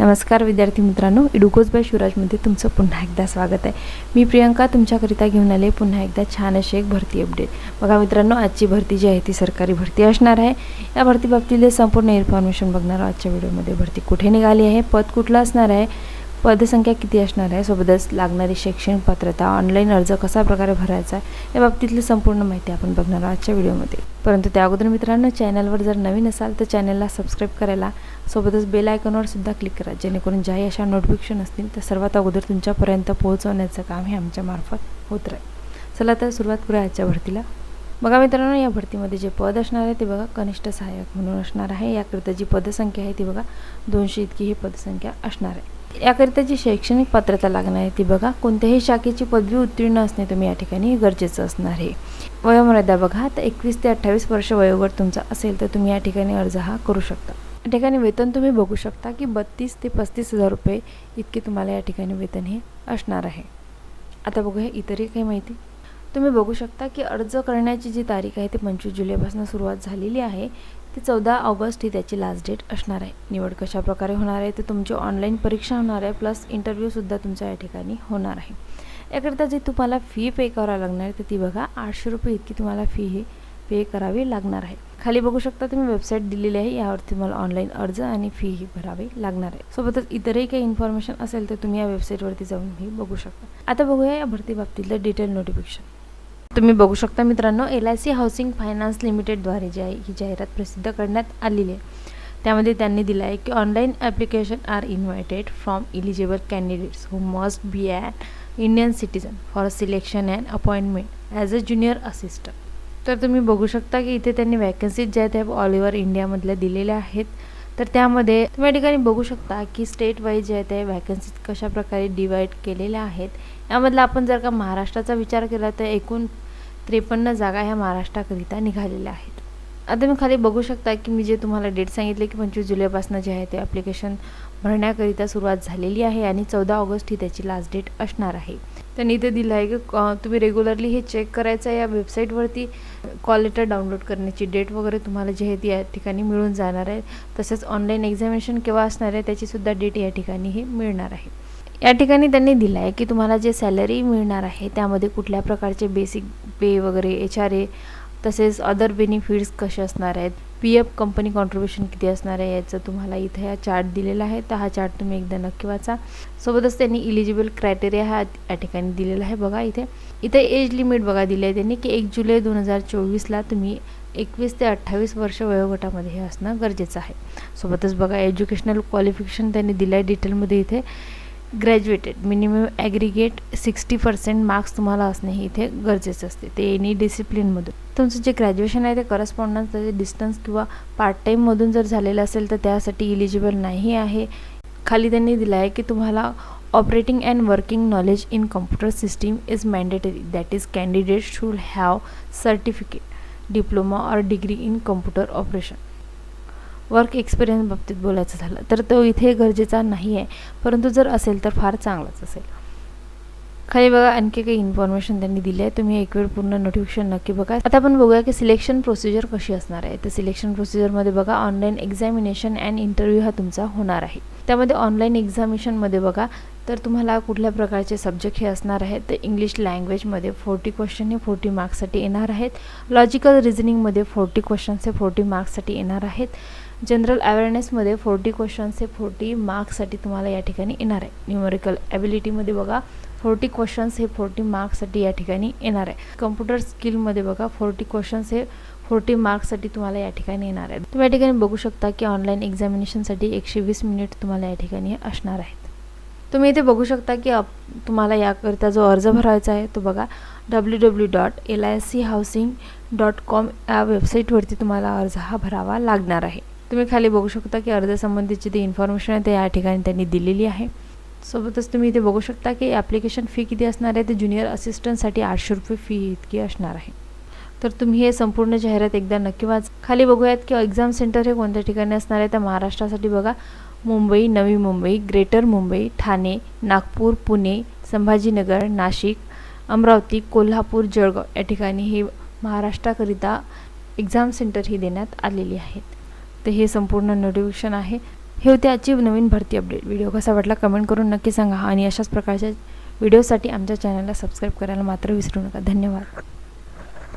नमस्कार विद्यार्थी मित्रांनो इडुकोज बाय शिवराजमध्ये तुमचं पुन्हा एकदा स्वागत आहे. मी प्रियंका तुमच्याकरिता घेऊन आले पुन्हा एकदा छान अशी एक भरती अपडेट बघा मित्रांनो आजची भरती जी आहे ती सरकारी भरती असणार आहे. या भरतीबाबतीतील संपूर्ण इन्फॉर्मेशन बघणार आजच्या व्हिडिओमध्ये भरती कुठे निघाली आहे पद कुठलं असणार आहे पदसंख्या किती असणार आहे सोबतच लागणारी शैक्षणिक पात्रता ऑनलाईन अर्ज कसा प्रकारे भरायचा आहे या बाबतीतली संपूर्ण माहिती आपण बघणार आहोत आजच्या व्हिडिओमध्ये. परंतु त्या अगोदर मित्रांनो चॅनलवर जर नवीन असाल तर चॅनलला सबस्क्राईब करायला सोबतच बेल आयकॉनवर सुद्धा क्लिक करा. जेणेकरून ज्याही अशा नोटिफिकेशन असतील तर सर्वात अगोदर तुमच्यापर्यंत पोहोचवण्याचं काम हे आमच्यामार्फत होत राहील. चला तर सुरुवात करूया आजच्या भरतीला. बघा मित्रांनो या भरतीमध्ये जे पद असणार आहे ते बघा कनिष्ठ सहाय्यक म्हणून असणार आहे. याकरिता जी पदसंख्या आहे ती बघा दोनशे इतकी ही पदसंख्या असणार आहे. याकरिता जी शैक्षणिक पात्रता लागणार आहे ती बघा कोणत्याही शाखेची पदवी उत्तीर्ण असणे तुम्ही या ठिकाणी गरजेचं असणार आहे. वयोमर्यादा बघा तर एकवीस ते अठ्ठावीस वर्ष वयोगट तुमचा असेल तर तुम्ही या ठिकाणी अर्ज हा करू शकता. ठिकाणी वेतन तुम्ही बघू शकता की बत्तीस ते पस्तीस हजार रुपये इतके तुम्हाला या ठिकाणी वेतन हे असणार आहे. आता बघूया इतरही काही माहिती. तुम्ही बघू शकता की अर्ज करण्याची जी तारीख आहे ती पंचवीस जुलैपासून सुरुवात झालेली आहे. ती चौदा ऑगस्ट ही त्याची लास्ट डेट असणार आहे. निवड कशाप्रकारे होणार आहे ते तुमची ऑनलाईन परीक्षा होणार आहे प्लस इंटरव्ह्यूसुद्धा तुमच्या या ठिकाणी होणार आहे. याकरिता जी तुम्हाला फी पे करावी लागणार आहे तर ती बघा आठशे रुपये इतकी तुम्हाला फी ही पे करावी लागणार आहे. खाली बघू शकता तुम्ही वेबसाईट दिलेली आहे. यावरती तुम्हाला ऑनलाईन अर्ज आणि फीही भरावी लागणार आहे. सोबतच इतरही काही इन्फॉर्मेशन असेल तर तुम्ही या वेबसाईटवरती जाऊनही बघू शकता. आता बघूया या भरती बाबतीतलं डिटेल नोटिफिकेशन तुम्ही बघू शकता मित्रांनो L I C housing finance लिमिटेडद्वारे जी आहे ही जाहिरात प्रसिद्ध करण्यात आलेली आहे. त्यामध्ये त्यांनी दिलं आहे की online application are invited from eligible candidates who must be an Indian citizen for selection and appointment as a junior assistant तर तुम्ही बघू शकता की इथे त्यांनी वॅकन्सीज ज्या आहेत ऑल ओव्हर इंडियामधल्या दिलेल्या आहेत. तर त्यामध्ये तुम्ही या ठिकाणी बघू शकता की स्टेट वाईज जे आहे ते वॅकन्सीज कशाप्रकारे डिवाईड केलेल्या आहेत. यामधला आपण जर का महाराष्ट्राचा विचार केला तर एकूण त्रेपन्न जागा ह्या महाराष्ट्राकरिता निघालेल्या आहेत. आता मी खाली बघू शकता की मी जे तुम्हाला डेट सांगितले की पंचवीस जुलैपासून जे आहे ते ॲप्लिकेशन भरण्याकरिता सुरुवात झालेली आहे आणि चौदा ऑगस्ट ही त्याची लास्ट डेट असणार आहे. त्यांनी इथे दिलं आहे की तुम्ही रेग्युलरली हे चेक करायचं आहे या वेबसाईटवरती कॉल लेटर डाउनलोड करण्याची डेट वगैरे तुम्हाला जे आहे ती या ठिकाणी मिळून जाणार आहे. तसेच ऑनलाईन एक्झामिनेशन केव्हा असणार आहे त्याचीसुद्धा डेट या ठिकाणी हे मिळणार आहे. या ठिकाणी त्यांनी दिलं आहे की तुम्हाला जे सॅलरी मिळणार आहे त्यामध्ये कुठल्या प्रकारचे बेसिक पे वगैरे एच आर ए तसेच अदर बेनिफिट्स कसे असणार आहेत? पी एफ कंपनी कॉन्ट्रीब्युशन किती असणार आहे याचं तुम्हाला इथे हा चार्ट दिलेला आहे. तर हा चार्ट तुम्ही एकदा नक्की वाचा. सोबतच त्यांनी इलिजिबल क्रायटेरिया हा या ठिकाणी दिलेला आहे बघा इथे. इथे एज लिमिट बघा दिली आहे त्यांनी की एक जुलै दोन हजार चोवीसला तुम्ही एकवीस ते अठ्ठावीस वर्ष वयोगटामध्ये हे असणं गरजेचं आहे. सोबतच बघा एज्युकेशनल क्वालिफिकेशन त्यांनी दिलं आहे डिटेलमध्ये इथे. Graduated. Minimum aggregate sixty percent marks तुम्हाला असणे हे इथे गरजेचं असते. ते एनी डिसिप्लिनमधून तुमचं जे ग्रॅज्युएशन आहे ते करस्पॉन्डन्स त्याचे डिस्टन्स किंवा पार्ट टाईममधून जर झालेलं असेल तर त्यासाठी इलिजिबल नाही आहे. खाली त्यांनी दिलं आहे की तुम्हाला operating and working knowledge in computer system is mandatory that is candidate should have certificate diploma or degree in computer operation work experience बाबतीत बोलायचं झालं तर तो इथे गरजेचा नाही आहे परंतु जर असेल तर फार चांगलाच असेल. खाली बघा आणखी काही इन्फॉर्मेशन त्यांनी दिली आहे. तुम्ही एक वेळ पूर्ण नोटिफिकेशन नक्की बघा. आता आपण बघूया की सिलेक्शन प्रोसिजर कशी असणार आहे. तर सिलेक्शन प्रोसिजरमध्ये बघा ऑनलाईन एक्झामिनेशन अँड इंटरव्ह्यू हा तुमचा होणार आहे. त्यामध्ये ऑनलाईन एक्झामिनेशनमध्ये बघा तर तुम्हाला कुठल्या प्रकारचे सब्जेक्ट हे असणार आहेत? तर इंग्लिश लँग्वेजमध्ये फोर्टी क्वेश्चन हे फोर्टी मार्क्ससाठी येणार आहेत. लॉजिकल रिझनिंगमध्ये फोर्टी क्वेश्चन्स हे फोर्टी मार्क्ससाठी येणार आहेत. जनरल अवेअरनेसमध्ये फोर्टी क्वेश्चन्स हे फोर्टी मार्क्ससाठी तुम्हाला या ठिकाणी येणार आहे. न्यूमरिकल ॲबिलिटीमध्ये बघा फोर्टी क्वेश्चन्स हे फोर्टी मार्क्ससाठी या ठिकाणी येणार आहे. कम्प्युटर स्किलमध्ये बघा फोर्टी क्वेश्चन्स हे फोर्टी मार्क्ससाठी तुम्हाला या ठिकाणी येणार आहे तुम्ही या ठिकाणी बघू शकता की ऑनलाईन एक्झामिनेशनसाठी एकशे वीस मिनिट तुम्हाला या ठिकाणी असणार आहेत. तुम्ही इथे बघू शकता की अप तुम्हाला याकरिता जो अर्ज भरायचा आहे तो बघा. W W dot L I C housing dot com या वेबसाईटवरती तुम्हाला अर्ज हा भरावा लागणार आहे. तुम्ही खाली बघू शकता की अर्जासंबंधीची ती इन्फॉर्मेशन आहे ते या ठिकाणी त्यांनी दिलेली आहे. सोबतच तुम्ही इथे बघू शकता की ॲप्लिकेशन फी किती असणार आहे? ते ज्युनियर असिस्टंटसाठी आठशे रुपये फी इतकी असणार आहे. तर तुम्ही हे संपूर्ण जाहिरात एकदा नक्की वाच. खाली बघूयात की एक्झाम सेंटर हे कोणत्या ठिकाणी असणार आहे? तर महाराष्ट्रासाठी बघा. मुंबई नवी मुंबई ग्रेटर मुंबई ठाणे नागपूर पुणे संभाजीनगर नाशिक अमरावती कोल्हापूर जळगाव या ठिकाणी हे महाराष्ट्राकरिता एक्झाम सेंटर ही देण्यात आलेली आहेत. तर हे संपूर्ण नोटिफिकेशन आहे. हे होते आजची नवीन भरती अपडेट व्हिडिओ कसा वाटला कमेंट करून नक्की सांगा. आणि अशाच प्रकारच्या व्हिडिओसाठी आमच्या चॅनलला सबस्क्राईब करायला मात्र विसरू नका. धन्यवाद.